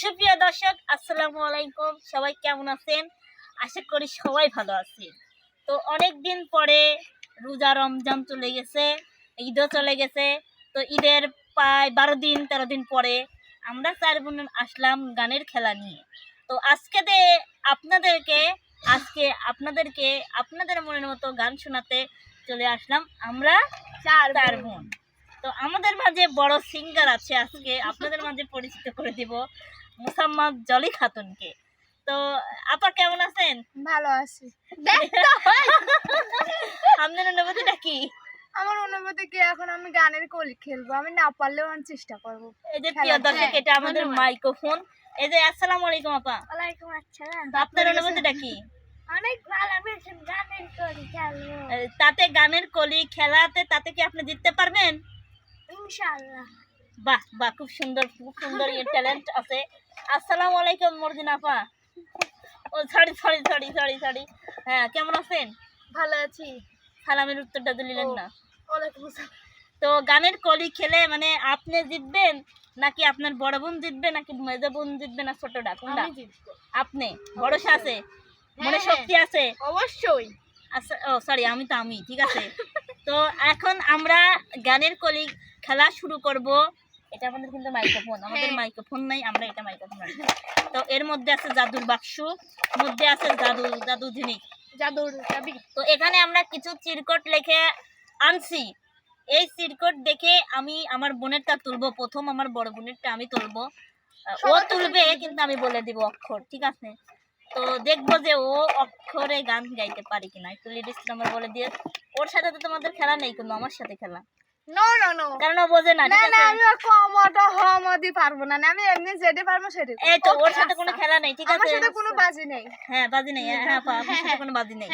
সুপ্রিয় দর্শক আসসালামু আলাইকুম। সবাই কেমন আছেন? আশা করি সবাই ভালো আছে তো অনেক দিন পরে রোজা রমজান চলে গেছে ঈদও চলে গেছে। তো ঈদের প্রায় বারো দিন তেরো দিন পরে আমরা চার বোন আসলাম গানের খেলা নিয়ে। তো আজকে দে আপনাদেরকে আজকে আপনাদেরকে আপনাদের মনের মতো গান শোনাতে চলে আসলাম আমরা চার চার বোন। তো আমাদের মাঝে বড় সিঙ্গার আছে আজকে আপনাদের মাঝে পরিচিত করে দিব। মুসাম্মদ জলি খাতুনকে। তো আপা কেমন আছেন? ভালো আছি। আপনার অনুভূতিটা কি? আমার অনুভূতি কি? এখন আমি গানের কলি খেলব। আমি না পারলেও আমি চেষ্টা করব। এই যে প্রিয় দর্শক এটা আমাদের মাইক্রোফোন। এই যে আসসালামু আলাইকুম আপা। ওয়ালাইকুম আসসালাম। আপনার অনুভূতিটা কি? অনেক ভালো আমি গানের কলি খেলব। তাতে গানের কলি খেলাতে তাতে কি আপনি জিততে পারবেন? ইনশাআল্লাহ। বাহ বাহ খুব সুন্দর খুব সুন্দর ট্যালেন্ট আছে। আসসালামু আলাইকুম মর্জিন আপা। ও sorry sorry sorry sorry sorry হ্যাঁ কেমন আছেন? ভালো আছি। সালামের উত্তরটা দিলেন না। তো গানের কলি খেলে মানে আপনি জিতবেন নাকি আপনার বড় বোন জিতবে নাকি মেজো বোন জিতবে না ছোটটা কোনটা? আপনি ভরসা আছে? মনে হ্যাঁ, শক্তি আছে? অবশ্যই। আচ্ছা ও সরি আমি তো আমি ঠিক আছে। তো এখন আমরা গানের কলি খেলা শুরু করব। এটা আমাদের কিন্তু মাইক্রোফোন আমাদের হ্যাঁ। মাইক্রোফোন নাই আমরা এটা মাইক্রোফোন তো এর মধ্যে আছে জাদুর বাক্স মধ্যে আছে জাদু জাদু জিনিস জাদুর চাবি। তো এখানে আমরা কিছু চিরকট লিখে আনছি। এই চিরকট দেখে আমি আমার বোনেরটা তুলবো প্রথম আমার বড় বোনেরটা আমি তুলবো। ও তুলবে কিন্তু আমি বলে দিব অক্ষর ঠিক আছে? তো দেখব যে ও অক্ষরে গান গাইতে পারে কিনা। একটু লিডিস নাম্বার বলে দিয়ে ওর সাথে তো তোমাদের খেলা নেই কিন্তু আমার সাথে খেলা। নো নো নো কারণ ও বোঝে না না না আছে? আমি কমটা হমদি পারব না। আমি এমনি যেতে পারব সেটা এই তো ওর সাথে কোনো আচ্ছা। খেলা নেই ঠিক আমার সাথে কোনো বাজি নেই। হ্যাঁ বাজি নেই হ্যাঁ আপা আপনার সাথে। কোনো বাজি নেই।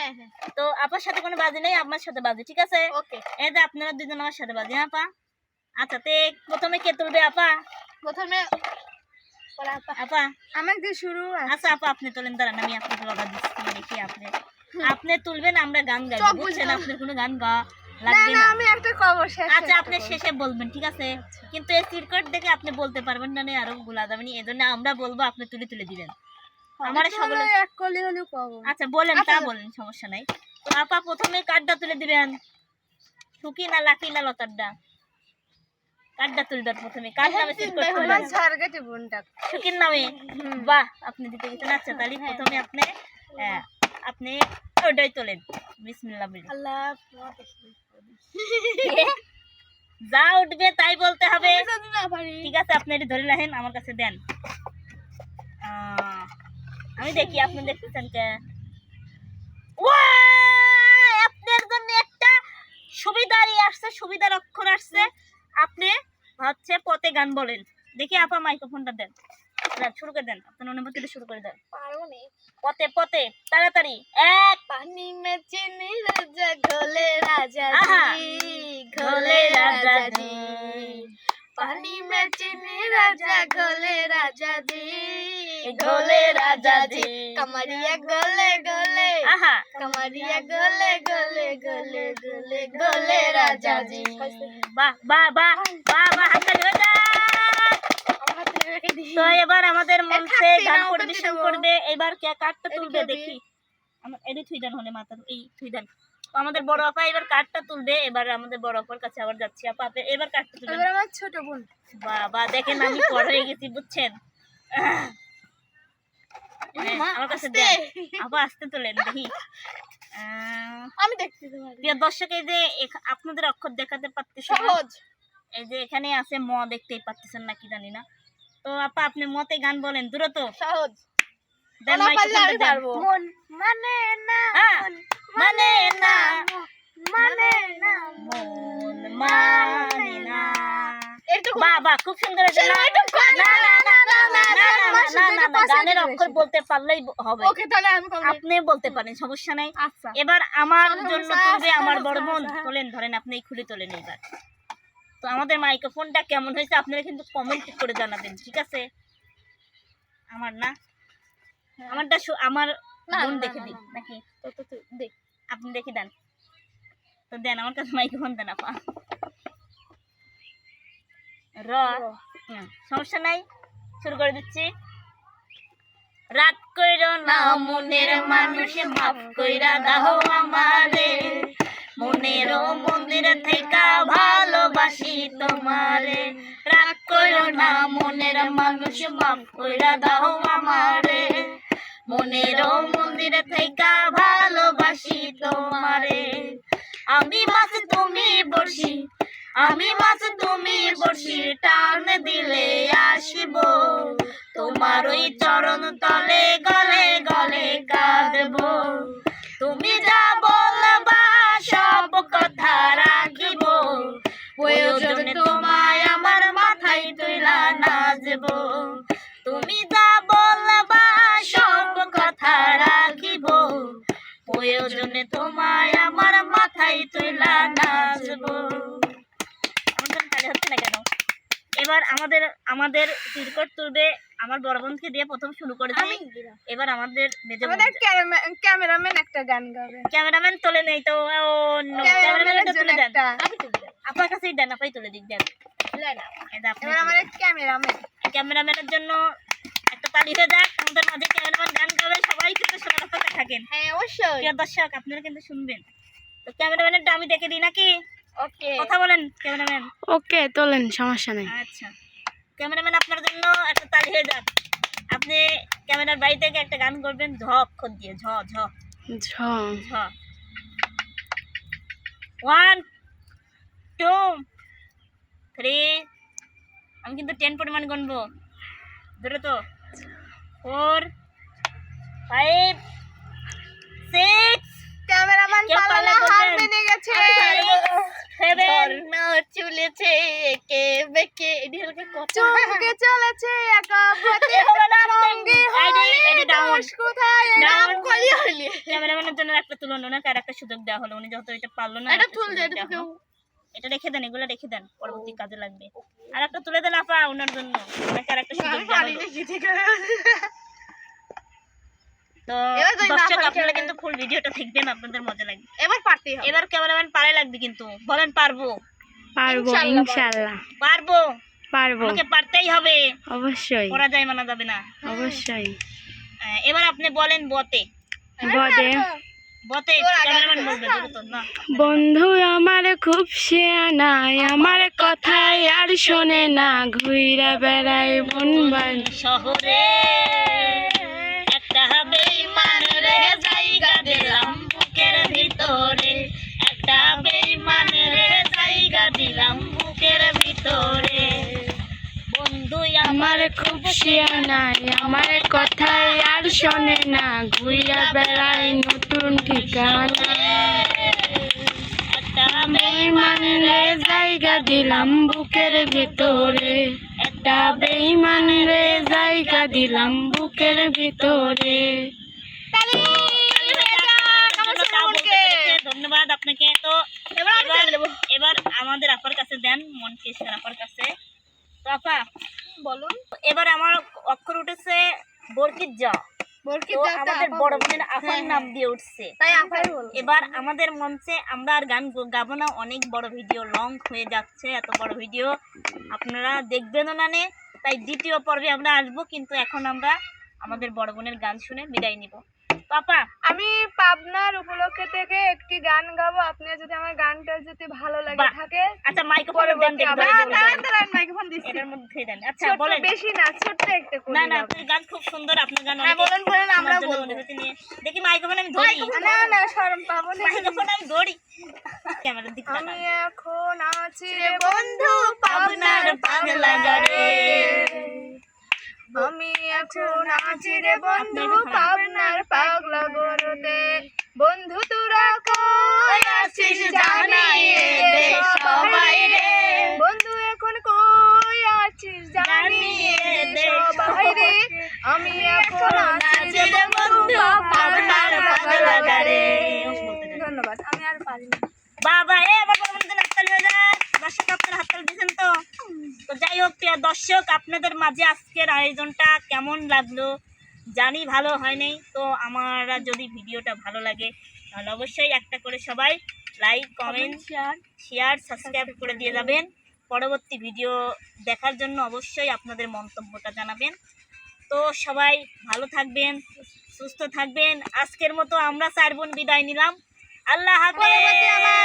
তো আপার সাথে কোনো বাজি নেই আপনার সাথে বাজি ঠিক আছে? ওকে। এই যে আপনারা দুজন আমার সাথে বাজি হ্যাঁ আপা? আচ্ছা তে প্রথমে কে তুলবে আপা? প্রথমে আপা। আমার দিয়ে শুরু আচ্ছা আপা আপনি তোলেন দাঁড়ান আমি আপনাকে দিচ্ছি দেখি আপনি। আপনি তুলবেন আমরা গান গাই বুঝছেন। আপনার কোনো গান গা লাগবে না না। আমি একটা কবর শেষ আচ্ছা আপনি শেষে বলবেন ঠিক আছে? কিন্তু এই সিরকট দেখে আপনি বলতে পারবেন না নে আরও গুলা যাবে এজন্য আমরা বলব আপনি তুলে তুলে দিবেন। আমার সকলে এক কলি হলেও কবর আচ্ছা বলেন তা আচ্ছা। বলেন। সমস্যা নাই। আপা প্রথমে কার্ডটা তুলে দিবেন। সুকি না লাকি না লতারটা কার্ডটা তুলবেন প্রথমে। কার নামে সিরকট তুলবেন ঝাড়গাটি বোনটা সুকির নামে? বাহ আপনি দিতে গেছেন। আচ্ছা তাহলে হ্যাঁ। প্রথমে আপনি আপনি ওটাই তোলেন। বিসমিল্লাহ বলে। আল্লাহ যা উঠবে তাই বলতে হবে। ঠিক আছে আপনি এটি ধরে রাখেন আমার কাছে দেন। আমি দেখি আপনি দেখতেছেন কে! আপনার জন্য একটা সুবিধারই আসছে সুবিধার অক্ষর আসছে। আপনি হচ্ছে পথে গান বলেন। দেখি আপা মাইক্রোফোনটা দেন। শুরু করে দেন। আপনার অনুভূতিটা শুরু করে দেন। পথে পথে তাড়াতাড়ি এক পানি মে চিনি রাজা ঘোলে রাজা। জি ঘোলে রাজা জি। পানি মে চিনি রাজা ঘোলে রাজা জি ঘোলে রাজা জি। কমরিয়া গলে গলে আহা কমরিয়া গলে গলে গলে গলে গলে রাজা জি বাহ বাহ বাহ বাহ বাহ হাততালি। তো এবার আমাদের মঞ্চে গান পরিবেশন করবে। এবার কে কার্ডটা তুলবে দেখি। থুইদান হলে মাথা এই থুইদান আমাদের বড় আপা এবার কার্ডটা তুলবে? এবার আমাদের বড় আপার কাছে আবার যাচ্ছি। আপা এবার কার্ডটা তুলবেন? এবার আমার ছোট বোন। বাবা দেখেন আমি হয়ে গেছি বুঝছেন? হ্যাঁ, আমার কাছে দেন। আপা আসতে তোলেন দেখি। আমি প্রিয় দর্শক এই যে আপনাদের অক্ষর দেখাতে পারতেছি সহজ। এই যে এখানে আছে ম দেখতেই পাচ্ছেন নাকি জানি না। তো আপা আপনি মতে গান বলেন দ্রুত। সহজ। দেন মন মানে না হ্যাঁ, মানে, মানে না মানে না মন মানে, মানে না। মানে খুব সুন্দর বলতে পারলেই হবে। আপনি বলতে পারেন সমস্যা নেই। আচ্ছা। এবার আমার জন্য করবে আমার বড় বোন তোলেন ধরেন আপনি খুলে তোলেন এবার তো আমাদের মাইক্রোফোনটা কেমন হয়েছে আপনারা কিন্তু কমেন্ট করে জানাবেন ঠিক আছে? আমার না? আমারটা আমার বোন দেখে না। নাকি তো দেখ আপনি দেখে দেন। তো দেন আমার কাছে মাইক্রোফোন দেন আপা। র। সমস্যা নাই? শুরু করে দিচ্ছি। রাত কইরো না মনের মানুষ মাফ কইরা দাও আমারে মনের মন্দির থেকে ভালোবাসি তোমারে রাত কইরো না, মনের মানুষ মাফ কইরা দাও আমারে। মনের মন্দির থেকে ভালোবাসি তোমারে। আমি মাছ তুমি বসি আমি মাছ তুমি বসি টান দিলে আসিব। তোমার ওই চরণ তলে গলে নাচব তুমি যা বলবা সব কথা রাখিব। প্রয়োজনে তোমায় আমার মাথায় তুইলা নাচব। হচ্ছে না কেন? এবার আমাদের আমাদের তিরকট তুলবে আমার বড় বোনকে দিয়ে প্রথম শুরু করেছি এবার আমাদের মেজো আমাদের ক্যামেরাম্যান একটা গান গাবে। ক্যামেরাম্যান তোলে নেই তো ক্যামেরাম্যানের ক্যামেরাম্যানটা তুলে দেন। আপনার কাছেই দেন আপাই তুলে দিক দেন। এবার আমাদের ক্যামেরাম্যান। ক্যামেরাম্যানের জন্য একটা তালি হয়ে যাক। আমাদের মাঝে ক্যামেরাম্যান গান গাবে সবাই কিন্তু শোনার অপেক্ষা থাকেন। হ্যাঁ অবশ্যই। প্রিয় দর্শক আপনারা কিন্তু শুনবেন। তো ক্যামেরাম্যানের আমি দেখে দিই নাকি? ওকে। কথা বলেন ক্যামেরাম্যান। ওকে তোলেন সমস্যা নেই। আচ্ছা। ক্যামেরাম্যান আপনার জন্য একটা তালি হয়ে যাক। আপনি ক্যামেরার বাড়ি থেকে একটা গান করবেন ঝ অক্ষর দিয়ে ঝ ঝ। ঝ। ঝ। ওয়ান টু থ্রি আমি কিন্তু টেন পরিমাণ গুনবো। ধরে তো। ফোর ফাইভ সিক্স ক্যামেরাম্যান পালালে হার মেনে গেছে। সেভেন চলেছে বেকে। চমকে চলেছে একা পথে হবে না, সঙ্গী আইডি, হলে আইডি down. দোষ কোথায়? নাম কলি হলি? ক্যামেরাম্যানের জন্য একটা তুলন একটা সুযোগ দেওয়া হলো? উনি যত এটা পারল না এটা তুল দে এটা রেখে দেন এগুলো রেখে দেন পরবর্তী কাজে লাগবে। আর একটা তুলে দেন আপা ওনার জন্য ওনাকে আর একটা সুযোগ দেওয়া হলো তো দর্শক আপনারা কিন্তু ফুল ভিডিওটা দেখবেন আপনাদের মজা লাগবে। এবার পারতেই হবে। এবার ক্যামেরাম্যান পারে লাগবে কিন্তু। বলেন পারব। পারব ইনশাল্লাহ পারব। পারব। আমাকে পারতেই হবে। অবশ্যই। করা যায় মানা যাবে না। অবশ্যই। আহ, এবার আপনি বলেন বতে। বতে। বন্ধু আমার খুব শেয়ানাই আমার কথাই আর শোনে না। ঘুইরা বেড়াই মন বান। শহরে? একটা বেইমান রে জায়গা দিলাম বুকের ভিতরে। একটা বেইমান রে জায়গা দিলাম খুব শেয়ানাই আমার কথাই আর শোনে না। ঘুইরা বেড়াই নতুন ঠিকানা। একটা জায়গা দিলাম বুকের ভিতরে। একটা বেইমান রে জায়গা দিলাম বুকের ভিতরে। ধন্যবাদ আপনাকে তো। এবার এবার আমাদের আপার কাছে দেন মন কেশন আপার কাছে। তো আপা বলুন। এবার আমার অক্ষর উঠেছে বরকিত জ। আমাদের বড় বোনের আফার নাম দিয়ে উঠছে। তাই আপাই এবার আমাদের মঞ্চে আমরা আর গান গ- গাবো না। অনেক বড় ভিডিও লং হয়ে যাচ্ছে এত বড় ভিডিও। আপনারা দেখবেনও না নে তাই দ্বিতীয় পর্বে আমরা আসব কিন্তু এখন আমরা আমাদের বড় বোনের গান শুনে বিদায় নিব। পাপা আমি পাবনার উপলক্ষে থেকে একটি গান গাবো। আপনি যদি আমার গানটা যদি ভালো লাগে থাকে আচ্ছা মাইক্রোফোন দেন দাঁড়ান মাইক্রোফোন দিচ্ছি। এটার মধ্যে দেন। আচ্ছা বলেন। বেশি না ছোট্ট একটা করে না না আপনার গান খুব সুন্দর আপনার গান হ্যাঁ বলেন বলেন আমরা বলব। নিয়ে। দেখি মাইক্রোফোন আমি ধরি। না না শরম পাবো না। মাইক্রোফোন আমি ধরি। ক্যামেরার দিকে আমি এখন আছি রে বন্ধু পাবনার পাগলা গারে আমি এখন আছি রে বন্ধু পাবনার পাগলা গরুতে। বন্ধু, তোরা কই আছিস জানাই দে সবাই রে। বন্ধু, এখন কই আছিস জানিয়ে দে সবাই রে। আমি এখন আছি রে বন্ধু পাবনার পাগলা গারে ধন্যবাদ আমি আর পারি না বাবা এ বাবা আমাদের হাততালি হয়ে যায় দর্শক আপনারা হাততালি দিয়েছেন তো তো যাই হোক প্রিয় দর্শক আপনাদের মাঝে আজকের আয়োজনটা কেমন লাগল জানি ভালো হয় নাই তো আমার যদি ভিডিওটা ভালো লাগে তাহলে অবশ্যই একটা করে সবাই like comment share share subscribe করে দিয়ে যাবেন। পরবর্তী ভিডিও দেখার জন্য অবশ্যই আপনাদের মন্তব্যটা জানাবেন। তো সবাই ভালো থাকবেন সুস্থ থাকবেন। আজকের মতো আমরা চার বোন বিদায় নিলাম। আল্লাহ হাফেজ।